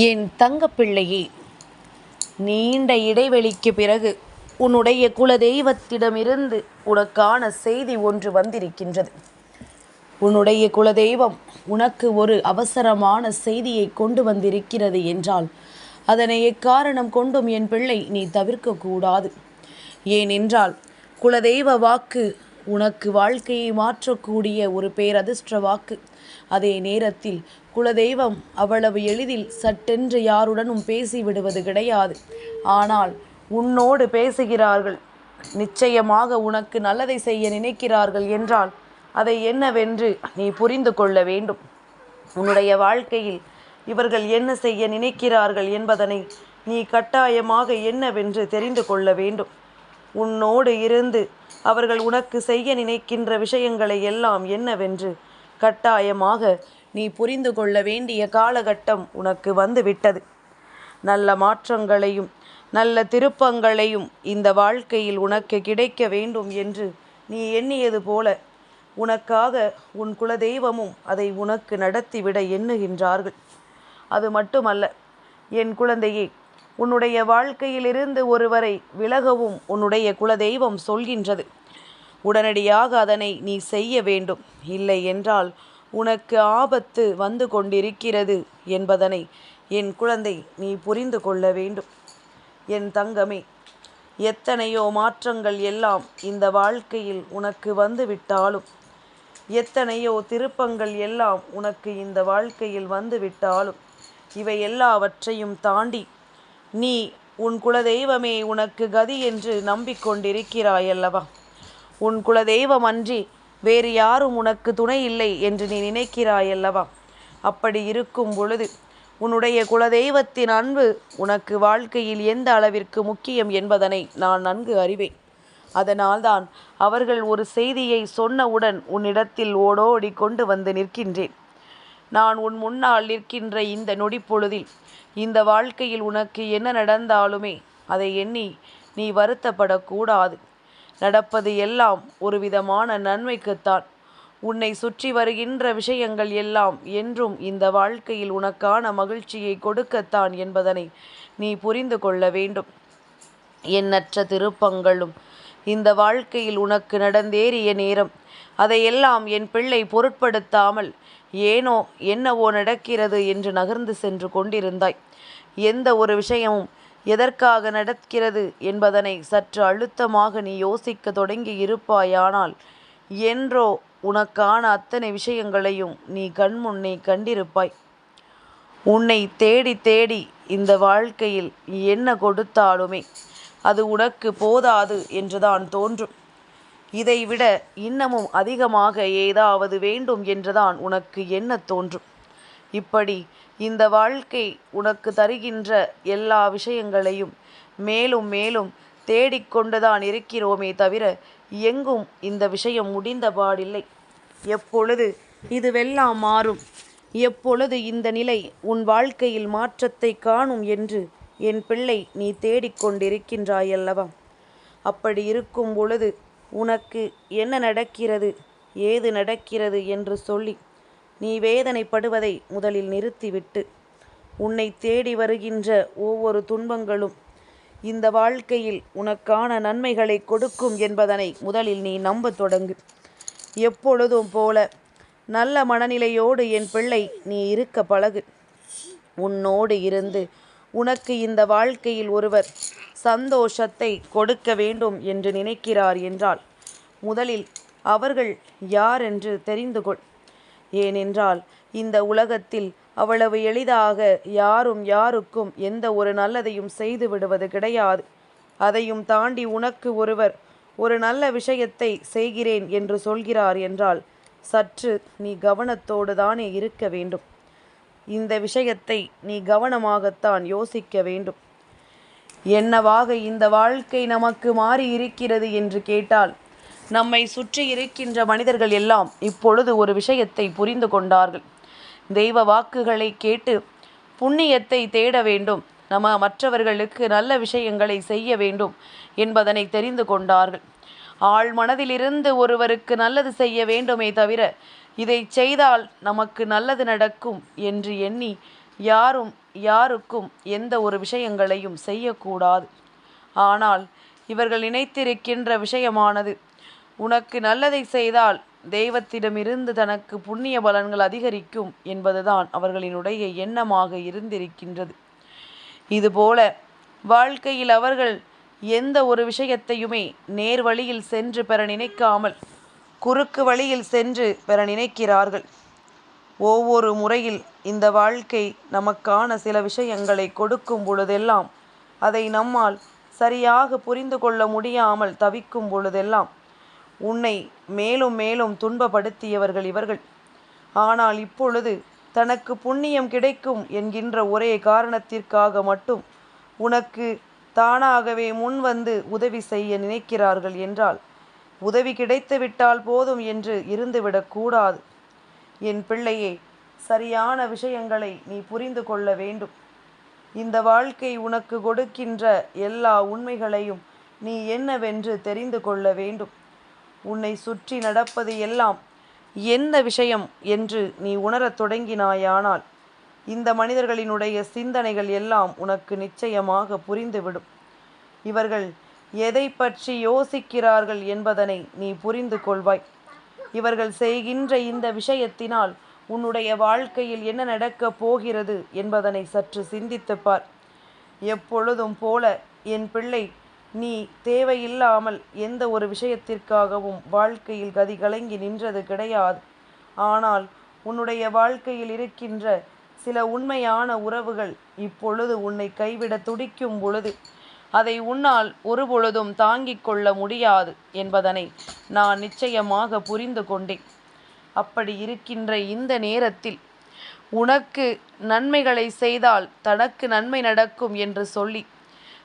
என் தங்கப்பிள்ளையே நீண்ட இடைவெளிக்கு பிறகு உன்னுடைய குலதெய்வத்திடமிருந்து உனக்கான செய்தி ஒன்று வந்திருக்கின்றது. உன்னுடைய குலதெய்வம் உனக்கு ஒரு அவசரமான செய்தியை கொண்டு வந்திருக்கிறது என்றால் அதனை எக்காரணம் கொண்டும் என் பிள்ளை நீ தவிர்க்கக்கூடாது. ஏனென்றால் குலதெய்வ வாக்கு உனக்கு வாழ்க்கையை மாற்றக்கூடிய ஒரு பேரதிர்ஷ்ட வாக்கு. அதே நேரத்தில் குலதெய்வம் அவ்வளவு எளிதில் சட்டென்று யாருடனும் பேசிவிடுவது கிடையாது. ஆனால் உன்னோடு பேசுகிறார்கள். நிச்சயமாக உனக்கு நல்லதை செய்ய நினைக்கிறார்கள் என்றால் அதை என்னவென்று நீ புரிந்து கொள்ள வேண்டும். உன்னுடைய வாழ்க்கையில் இவர்கள் என்ன செய்ய நினைக்கிறார்கள் என்பதனை நீ கட்டாயமாக என்னவென்று தெரிந்து கொள்ள வேண்டும். உன்னோடு இருந்து அவர்கள் உனக்கு செய்ய நினைக்கின்ற விஷயங்களை எல்லாம் என்னவென்று கட்டாயமாக நீ புரிந்து கொள்ள வேண்டிய காலகட்டம் உனக்கு வந்துவிட்டது. நல்ல மாற்றங்களையும் நல்ல திருப்பங்களையும் இந்த வாழ்க்கையில் உனக்கு கிடைக்க வேண்டும் என்று நீ எண்ணியது போல உனக்காக உன் குலதெய்வமும் அதை உனக்கு நடத்திவிட எண்ணுகின்றார்கள். அது மட்டுமல்ல என் குழந்தையே உன்னுடைய வாழ்க்கையிலிருந்து ஒருவரை விலகவும் உன்னுடைய குலதெய்வம் சொல்கின்றது. உடனடியாக அதனை நீ செய்ய வேண்டும். இல்லை என்றால் உனக்கு ஆபத்து வந்து கொண்டிருக்கிறது என்பதனை என் குழந்தை நீ புரிந்து கொள்ள வேண்டும். என் தங்கமே எத்தனையோ மாற்றங்கள் எல்லாம் இந்த வாழ்க்கையில் உனக்கு வந்துவிட்டாலும் எத்தனையோ திருப்பங்கள் எல்லாம் உனக்கு இந்த வாழ்க்கையில் வந்துவிட்டாலும் இவை எல்லாவற்றையும் தாண்டி நீ உன் குலதெய்வமே உனக்கு கதி என்று நம்பிக்கொண்டிருக்கிறாயல்லவா? உன் குலதெய்வம் அன்றி வேறு யாரும் உனக்கு துணை இல்லை என்று நீ நினைக்கிறாயல்லவா? அப்படி இருக்கும் பொழுது உன்னுடைய குலதெய்வத்தின் அன்பு உனக்கு வாழ்க்கையில் எந்த அளவிற்கு முக்கியம் என்பதனை நான் நன்கு அறிவேன். அதனால்தான் அவர்கள் ஒரு செய்தியை சொன்னவுடன் உன்னிடத்தில் ஓடோடி கொண்டு வந்து நிற்கின்றேன். நான் உன் முன்னால் நிற்கின்ற இந்த நொடிப்பொழுதில் இந்த வாழ்க்கையில் உனக்கு என்ன நடந்தாலுமே அதை எண்ணி நீ வருத்தப்படக்கூடாது. நடப்பது எல்லாம் ஒரு விதமான நன்மைக்குத்தான். உன்னை சுற்றி வருகின்ற விஷயங்கள் எல்லாம் என்றும் இந்த வாழ்க்கையில் உனக்கான மகிழ்ச்சியை கொடுக்கத்தான் என்பதனை நீ புரிந்து கொள்ள வேண்டும். எண்ணற்ற திருப்பங்களும் இந்த வாழ்க்கையில் உனக்கு நடந்தேறிய நேரம். அதையெல்லாம் என் பிள்ளை பொருட்படுத்தாமல் ஏனோ என்னவோ நடக்கிறது என்று நகர்ந்து சென்று கொண்டிருந்தாய். எந்த ஒரு விஷயமும் எதற்காக நடக்கிறது என்பதனை சற்று அழுத்தமாக நீ யோசிக்க தொடங்கி இருப்பாயானால் என்றோ உனக்கான அத்தனை விஷயங்களையும் நீ கண்முன்னே கண்டிருப்பாய். உன்னை தேடி தேடி இந்த வாழ்க்கையில் என்ன கொடுத்தாலுமே அது உனக்கு போதாது என்றுதான் தோன்றும். இதைவிட இன்னமும் அதிகமாக ஏதாவது வேண்டும் என்றுதான் உனக்கு என்ன தோன்றும். இப்படி இந்த வாழ்க்கை உனக்கு தருகின்ற எல்லா விஷயங்களையும் மேலும் மேலும் தேடிக்கொண்டுதான் இருக்கிறோமே தவிர எங்கும் இந்த விஷயம் முடிந்தபாடில்லை எப்பொழுது இதுவெல்லாம் மாறும்? எப்பொழுது இந்த நிலை உன் வாழ்க்கையில் மாற்றத்தை காணும் என்று என் பிள்ளை நீ தேடிக்கொண்டிருக்கின்றாயல்லவா அப்படி இருக்கும் பொழுது உனக்கு என்ன நடக்கிறது? ஏது நடக்கிறது? என்று சொல்லி நீ வேதனைப்படுவதை முதலில் நிறுத்திவிட்டு உன்னை தேடி வருகின்ற ஒவ்வொரு துன்பங்களும் இந்த வாழ்க்கையில் உனக்கான நன்மைகளை கொடுக்கும் என்பதனை முதலில் நீ நம்பத் தொடங்கு. எப்பொழுதும் போல நல்ல மனநிலையோடு என் பிள்ளை நீ இருக்க பழகு. உன்னோடு இருந்து உனக்கு இந்த வாழ்க்கையில் ஒருவர் சந்தோஷத்தை கொடுக்க வேண்டும் என்று நினைக்கிறார் என்றால் முதலில் அவர்கள் யார் என்று தெரிந்து கொள். ஏனென்றால் இந்த உலகத்தில் அவ்வளவு எளிதாக யாரும் யாருக்கும் எந்த ஒரு நல்லதையும் செய்து விடுவது கிடையாது. அதையும் தாண்டி உனக்கு ஒருவர் ஒரு நல்ல விஷயத்தை செய்கிறேன் என்று சொல்கிறார் என்றால் சற்று நீ கவனத்தோடு தானே இருக்க வேண்டும். இந்த விஷயத்தை நீ கவனமாகத்தான் யோசிக்க வேண்டும். என்னவாக இந்த வாழ்க்கை நமக்கு மாறி இருக்கிறது என்று கேட்டால் நம்மை சுற்றி இருக்கின்ற மனிதர்கள் எல்லாம் இப்பொழுது ஒரு விஷயத்தை புரிந்து கொண்டார்கள். தெய்வ வாக்குகளை கேட்டு புண்ணியத்தை தேட வேண்டும். நம்ம மற்றவர்களுக்கு நல்ல விஷயங்களை செய்ய வேண்டும் என்பதனை தெரிந்து கொண்டார்கள். ஆள் மனதிலிருந்து ஒருவருக்கு நல்லது செய்ய வேண்டுமே தவிர இதை செய்தால் நமக்கு நல்லது நடக்கும் என்று எண்ணி யாரும் யாருக்கும் எந்த ஒரு விஷயங்களையும் செய்யக்கூடாது. ஆனால் இவர்கள் நினைத்திருக்கின்ற விஷயமானது உனக்கு நல்லதை செய்தால் தெய்வத்திடமிருந்து தனக்கு புண்ணிய பலன்கள் அதிகரிக்கும் என்பதுதான் அவர்களினுடைய எண்ணமாக இருந்திருக்கின்றது. இதுபோல வாழ்க்கையில் அவர்கள் எந்த ஒரு விஷயத்தையுமே நேர் வழியில் சென்று பெற நினைக்காமல் குறுக்கு வழியில் சென்று பெற நினைக்கிறார்கள். ஒவ்வொரு முறையில் இந்த வாழ்க்கை நமக்கான சில விஷயங்களை கொடுக்கும் பொழுதெல்லாம் அதை நம்மால் சரியாக புரிந்து கொள்ள முடியாமல் தவிக்கும் பொழுதெல்லாம் உன்னை மேலும் மேலும் துன்பப்படுத்தியவர்கள் இவர்கள். ஆனால் இப்பொழுது தனக்கு புண்ணியம் கிடைக்கும் என்கின்ற ஒரே காரணத்திற்காக மட்டும் உனக்கு தானாகவே முன் வந்து உதவி செய்ய நினைக்கிறார்கள் என்றால் உதவி கிடைத்து விட்டால் போதும் என்று இருந்துவிடக்கூடாது என் பிள்ளையே சரியான விஷயங்களை நீ புரிந்து கொள்ள வேண்டும். இந்த வாழ்க்கை உனக்கு கொடுக்கின்ற எல்லா உண்மைகளையும் நீ என்னவென்று தெரிந்து கொள்ள வேண்டும். உன்னை சுற்றி நடப்பது எல்லாம் என்ன விஷயம் என்று நீ உணரத் தொடங்கினாயானால் இந்த மனிதர்களினுடைய சிந்தனைகள் எல்லாம் உனக்கு நிச்சயமாக புரிந்துவிடும். இவர்கள் எதை பற்றி யோசிக்கிறார்கள் என்பதனை நீ புரிந்து கொள்வாய். இவர்கள் செய்கின்ற இந்த விஷயத்தினால் உன்னுடைய வாழ்க்கையில் என்ன நடக்கப் போகிறது என்பதனை சற்று சிந்தித்துப்பார் எப்பொழுதும் போல என் பிள்ளை நீ தேவையில்லாமல் எந்த ஒரு விஷயத்திற்காகவும் வாழ்க்கையில் கதி கலங்கி நின்றது கிடையாது. ஆனால் உன்னுடைய வாழ்க்கையில் இருக்கின்ற சில உண்மையான உறவுகள் இப்பொழுது உன்னை கைவிட துடிக்கும் பொழுது அதை உன்னால் ஒருபொழுதும் தாங்கிக் கொள்ள முடியாது என்பதனை நான் நிச்சயமாக புரிந்து கொண்டேன். அப்படி இருக்கின்ற இந்த நேரத்தில் உனக்கு நன்மைகளை செய்தால் தனக்கு நன்மை நடக்கும் என்று சொல்லி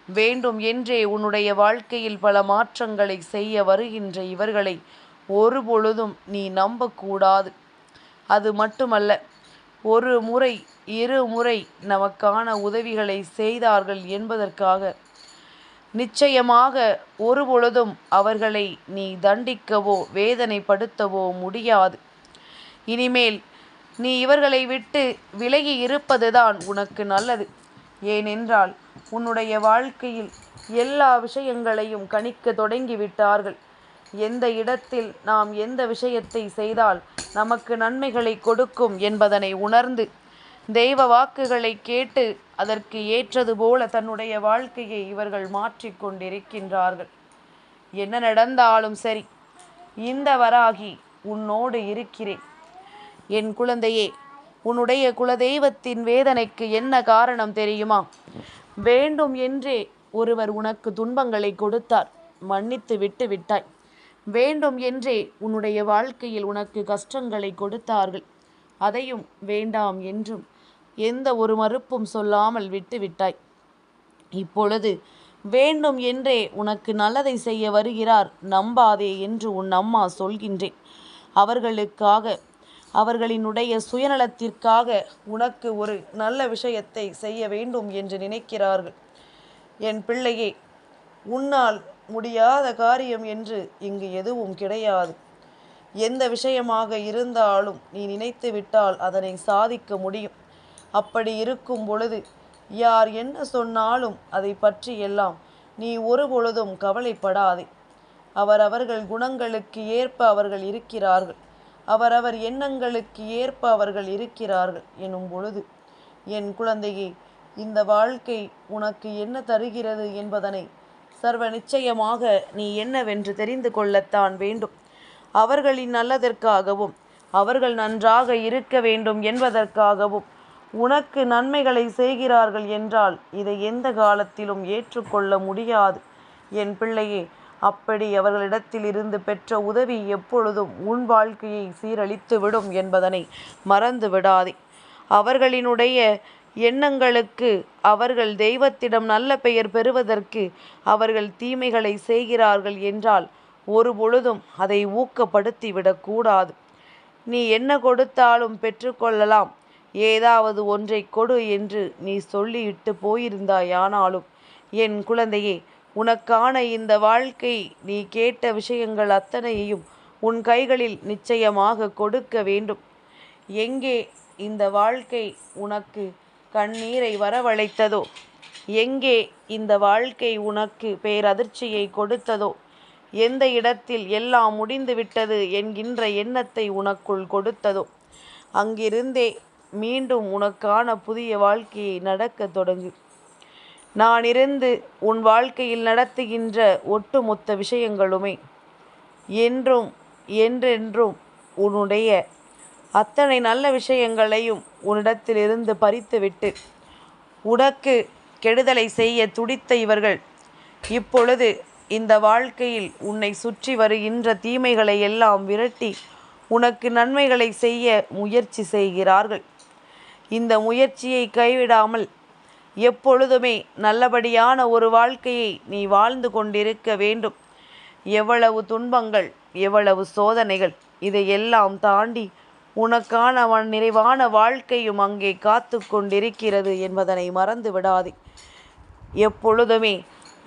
வேண்டும் என்றே உன்னுடைய வாழ்க்கையில் பல மாற்றங்களை செய்ய வருகின்ற இவர்களை ஒருபொழுதும் நீ நம்பக்கூடாது. அது மட்டுமல்ல ஒரு முறை இரு முறை நமக்கான உதவிகளை செய்தார்கள் என்பதற்காக நிச்சயமாக ஒருபொழுதும் அவர்களை நீ தண்டிக்கவோ வேதனைப்படுத்தவோ முடியாது. இனிமேல் நீ இவர்களை விட்டு விலகி இருப்பதுதான் உனக்கு நல்லது. ஏனென்றால் உன்னுடைய வாழ்க்கையில் எல்லா விஷயங்களையும் கணிக்க தொடங்கிவிட்டார்கள். எந்த இடத்தில் நாம் எந்த விஷயத்தை செய்தால் நமக்கு நன்மைகளை கொடுக்கும் என்பதனை உணர்ந்து தெய்வ வாக்குகளை கேட்டு அதற்கு ஏற்றது போல தன்னுடைய வாழ்க்கையை இவர்கள் மாற்றிக்கொண்டிருக்கின்றார்கள் என்ன நடந்தாலும் சரி இந்த வராகி உன்னோடு இருக்கிறேன். என் குழந்தையே உன்னுடைய குலதெய்வத்தின் வேதனைக்கு என்ன காரணம் தெரியுமா? வேண்டும் என்றே ஒருவர் உனக்கு துன்பங்களை கொடுத்தார். மன்னித்து விட்டு விட்டாய். வேண்டும் என்றே உன்னுடைய வாழ்க்கையில் உனக்கு கஷ்டங்களை கொடுத்தார்கள். அதையும் வேண்டாம் என்றும் எந்த ஒரு மறுப்பும் சொல்லாமல் விட்டு விட்டாய். இப்பொழுது வேண்டும் என்றே உனக்கு நல்லதை செய்ய வருகிறார். நம்பாதே என்று உன் அம்மா சொல்கின்றேன். அவர்களுக்காக அவர்களினுடைய சுயநலத்திற்காக உனக்கு ஒரு நல்ல விஷயத்தை செய்ய வேண்டும் என்று நினைக்கிறார்கள். என் பிள்ளையே உன்னால் முடியாத காரியம் என்று இங்கு எதுவும் கிடையாது. எந்த விஷயமாக இருந்தாலும் நீ நினைத்து விட்டால் அதனை சாதிக்க முடியும். அப்படி இருக்கும் பொழுது யார் என்ன சொன்னாலும் அதை பற்றி எல்லாம் நீ ஒரு பொழுதும் கவலைப்படாதே. அவரவர்கள் குணங்களுக்கு ஏற்ப அவர்கள் இருக்கிறார்கள். அவரவர் எண்ணங்களுக்கு ஏற்ப அவர்கள் இருக்கிறார்கள் எனும் பொழுது என் குழந்தையே இந்த வாழ்க்கை உனக்கு என்ன தருகிறது என்பதனை சர்வ நிச்சயமாக நீ என்னவென்று தெரிந்து கொள்ளத்தான் வேண்டும். அவர்களின் நல்லதற்காகவும் அவர்கள் நன்றாக இருக்க வேண்டும் என்பதற்காகவும் உனக்கு நன்மைகளை செய்கிறார்கள் என்றால் இதை எந்த காலத்திலும் ஏற்றுக்கொள்ள முடியாது. என் பிள்ளையே அப்படி அவர்களிடத்தில் இருந்து பெற்ற உதவி எப்பொழுதும் உன் வாழ்க்கையை சீரழித்து விடும் என்பதனை மறந்து விடாதே. அவர்களினுடைய எண்ணங்களுக்கு அவர்கள் தெய்வத்திடம் நல்ல பெயர் பெறுவதற்கு அவர்கள் தீமைகளை செய்கிறார்கள் என்றால் ஒரு பொழுதும் அதை ஊக்கப்படுத்தி விடக்கூடாது நீ என்ன கொடுத்தாலும் பெற்றுக்கொள்ளலாம் ஏதாவது ஒன்றை கொடு என்று நீ சொல்லிவிட்டு போயிருந்தாயானாலும் என் குழந்தையே உனக்கான இந்த வாழ்க்கை நீ கேட்ட விஷயங்கள் அத்தனையையும் உன் கைகளில் நிச்சயமாக கொடுக்க வேண்டும். எங்கே இந்த வாழ்க்கை உனக்கு கண்ணீரை வரவழைத்ததோ? எங்கே இந்த வாழ்க்கை உனக்கு பேரதிர்ச்சியை கொடுத்ததோ? எந்த இடத்தில் எல்லாம் முடிந்துவிட்டது என்கின்ற எண்ணத்தை உனக்குள் கொடுத்ததோ? அங்கிருந்தே மீண்டும் உனக்கான புதிய வாழ்க்கையை நடக்கத் தொடங்கு. நான் இருந்து உன் வாழ்க்கையில் நடத்துகின்ற ஒட்டுமொத்த விஷயங்களுமே என்றும் என்றென்றும் உன்னுடைய அத்தனை நல்ல விஷயங்களையும் உன்னிடத்திலிருந்து பறித்துவிட்டு உனக்கு கெடுதலை செய்ய துடித்த இவர்கள் இப்பொழுது இந்த வாழ்க்கையில் உன்னை சுற்றி வருகின்ற தீமைகளை எல்லாம் விரட்டி உனக்கு நன்மைகளை செய்ய முயற்சி செய்கிறார்கள். இந்த முயற்சியை கைவிடாமல் எப்பொழுதுமே நல்லபடியான ஒரு வாழ்க்கையை நீ வாழ்ந்து கொண்டிருக்க வேண்டும். எவ்வளவு துன்பங்கள் எவ்வளவு சோதனைகள் இதையெல்லாம் தாண்டி உனக்கான நிறைவான வாழ்க்கையும் அங்கே காத்து கொண்டிருக்கிறது என்பதனை மறந்து விடாதே. எப்பொழுதுமே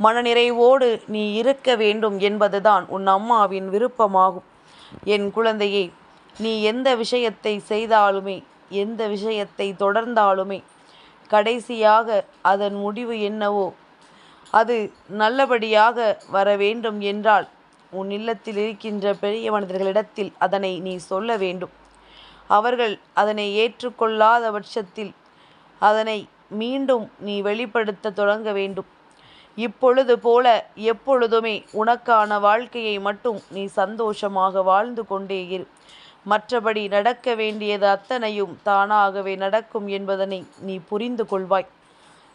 மனநிறைவோடு நீ இருக்க வேண்டும் என்பதுதான் உன் அம்மாவின் விருப்பமாகும். என் குழந்தையே நீ எந்த விஷயத்தை செய்தாலுமே எந்த விஷயத்தை தொடர்ந்தாலுமே கடைசியாக அதன் முடிவு என்னவோ? அது நல்லபடியாக வர வேண்டும் என்றால் உன் இல்லத்தில் இருக்கின்ற பெரிய மனிதர்களிடத்தில் அதனை நீ சொல்ல வேண்டும். அவர்கள் அதனை ஏற்றுக்கொள்ளாத பட்சத்தில் அதனை மீண்டும் நீ வெளிப்படுத்த தொடங்க வேண்டும். இப்பொழுது போல எப்பொழுதுமே உனக்கான வாழ்க்கையை மட்டும் நீ சந்தோஷமாக வாழ்ந்து கொண்டே இரு. மற்றபடி நடக்க வேண்டியது அத்தனையும் தானாகவே நடக்கும் என்பதனை நீ புரிந்து கொள்வாய்.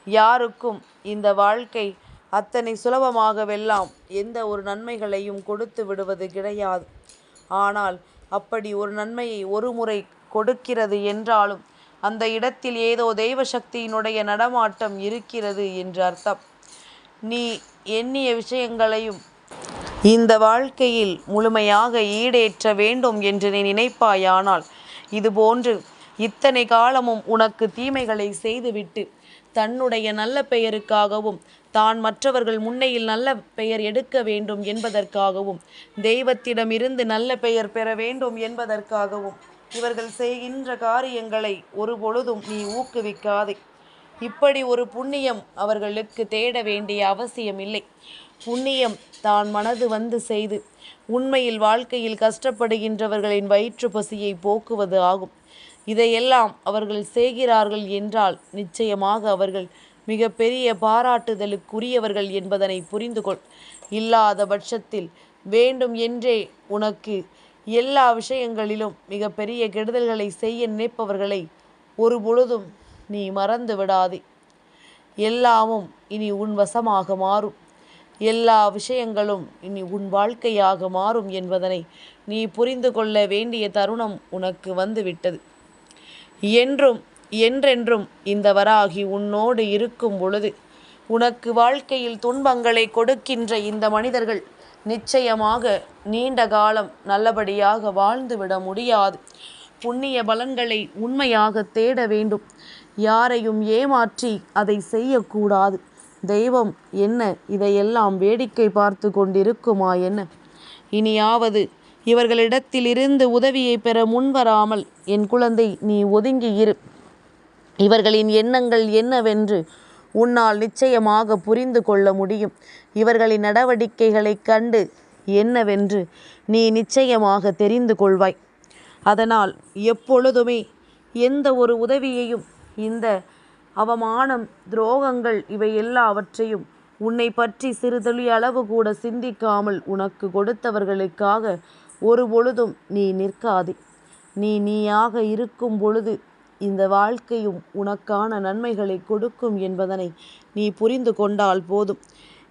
யாருக்கும் இந்த வாழ்க்கை அத்தனை சுலபமாகவெல்லாம் எந்த ஒரு நன்மைகளையும் கொடுத்து விடுவது கிடையாது. ஆனால் அப்படி ஒரு நன்மையை ஒரு முறை கொடுக்கிறது என்றாலும் அந்த இடத்தில் ஏதோ தெய்வ சக்தியினுடைய நடமாட்டம் இருக்கிறது என்று அர்த்தம். நீ எண்ணிய விஷயங்களையும் இந்த வாழ்க்கையில் முழுமையாக ஈடேற்ற வேண்டும் என்று நீ நினைப்பாயானால் இதுபோன்று இத்தனை காலமும் உனக்கு தீமைகளை செய்துவிட்டு தன்னுடைய நல்ல பெயருக்காகவும் தான் மற்றவர்கள் முன்னையில் நல்ல பெயர் எடுக்க வேண்டும் என்பதற்காகவும் தெய்வத்திடமிருந்து நல்ல பெயர் பெற வேண்டும் என்பதற்காகவும் இவர்கள் செய்கின்ற காரியங்களை ஒரு பொழுதும் நீ ஊக்குவிக்காதே. இப்படி ஒரு புண்ணியம் அவர்களுக்கு தேட வேண்டிய அவசியமில்லை. புண்ணியம் தான் மனது வந்து செய்து உண்மையில் வாழ்க்கையில் கஷ்டப்படுகின்றவர்களின் வயிற்று பசியை போக்குவது ஆகும். இதையெல்லாம் அவர்கள் செய்கிறார்கள் என்றால் நிச்சயமாக அவர்கள் மிக பெரிய பாராட்டுதலுக்குரியவர்கள் என்பதனை புரிந்து கொள் இல்லாத பட்சத்தில் வேண்டும் என்றே உனக்கு எல்லா விஷயங்களிலும் மிக பெரிய கெடுதல்களை செய்ய நினைப்பவர்களை ஒரு பொழுதும் நீ மறந்து விடாதே எல்லாமும் இனி உன் வசமாக மாறும். எல்லா விஷயங்களும் இனி உன் வாழ்க்கையாக மாறும் என்பதனை நீ புரிந்து கொள்ள வேண்டிய தருணம் உனக்கு வந்துவிட்டது. என்றும் என்றென்றும் இந்த வராகி உன்னோடு இருக்கும் பொழுது உனக்கு வாழ்க்கையில் துன்பங்களை கொடுக்கின்ற இந்த மனிதர்கள் நிச்சயமாக நீண்ட காலம் நல்லபடியாக வாழ்ந்துவிட முடியாது. புண்ணிய பலன்களை உண்மையாக தேட வேண்டும். யாரையும் ஏமாற்றி அதை செய்யக்கூடாது. தெய்வம் என்ன? இதையெல்லாம் வேடிக்கை பார்த்து கொண்டிருக்குமா என்ன? இனியாவது இவர்களிடத்திலிருந்து உதவியை பெற முன்வராமல் என் குழந்தை நீ ஒதுங்கி இரு. இவர்களின் எண்ணங்கள் என்னவென்று உன்னால் நிச்சயமாக புரிந்து கொள்ள முடியும். இவர்களின் நடவடிக்கைகளைக் கண்டு என்னவென்று நீ நிச்சயமாக தெரிந்து கொள்வாய். அதனால் எப்பொழுதுமே எந்த ஒரு உதவியையும் இந்த அவமானம் துரோகங்கள் இவை எல்லாவற்றையும் உன்னை பற்றி சிறுதுளி அளவு கூட சிந்திக்காமல் உனக்கு கொடுத்தவர்களுக்காக ஒரு பொழுதும் நீ நிற்காதே. நீ நீயாக இருக்கும் பொழுது இந்த வாழ்க்கையும் உனக்கான நன்மைகளை கொடுக்கும் என்பதனை நீ புரிந்து கொண்டால் போதும்.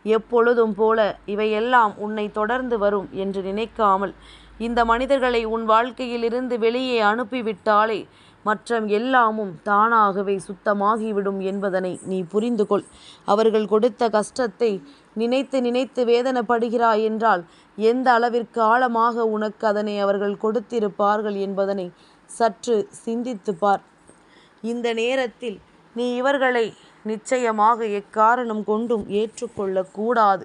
எப்பொழுதும் போல இவையெல்லாம் உன்னை தொடர்ந்து வரும் என்று நினைக்காமல் இந்த மனிதர்களை உன் வாழ்க்கையிலிருந்து வெளியே அனுப்பிவிட்டாலே மற்ற எல்லாமும் தானாகவே சுத்தமாகிவிடும் என்பதனை நீ புரிந்து கொள் அவர்கள் கொடுத்த கஷ்டத்தை நினைத்து நினைத்து வேதனைப்படுகிறாய் என்றால் எந்த அளவிற்கு ஆழமாக உனக்கு அதனை அவர்கள் கொடுத்திருப்பார்கள் என்பதனை சற்று சிந்தித்து பார் இந்த நேரத்தில் நீ இவர்களை நிச்சயமாக எக்காரணம் கொண்டும் ஏற்றுக்கொள்ளக்கூடாது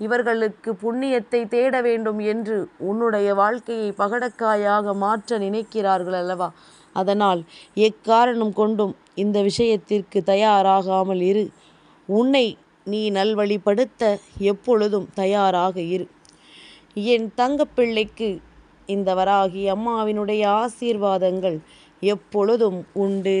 இவர்களுக்கு புண்ணியத்தை தேட வேண்டும் என்று உன்னுடைய வாழ்க்கையை பகடக்காயாக மாற்ற நினைக்கிறார்கள் அல்லவா? அதனால் எக்காரணம் கொண்டும் இந்த விஷயத்திற்கு தயாராகாமல் இரு. உன்னை நீ நல்வழிப்படுத்த எப்பொழுதும் தயாராக இரு. என் தங்கப்பிள்ளைக்கு இந்த வராகி அம்மாவினுடைய ஆசீர்வாதங்கள் எப்பொழுதும் உண்டு.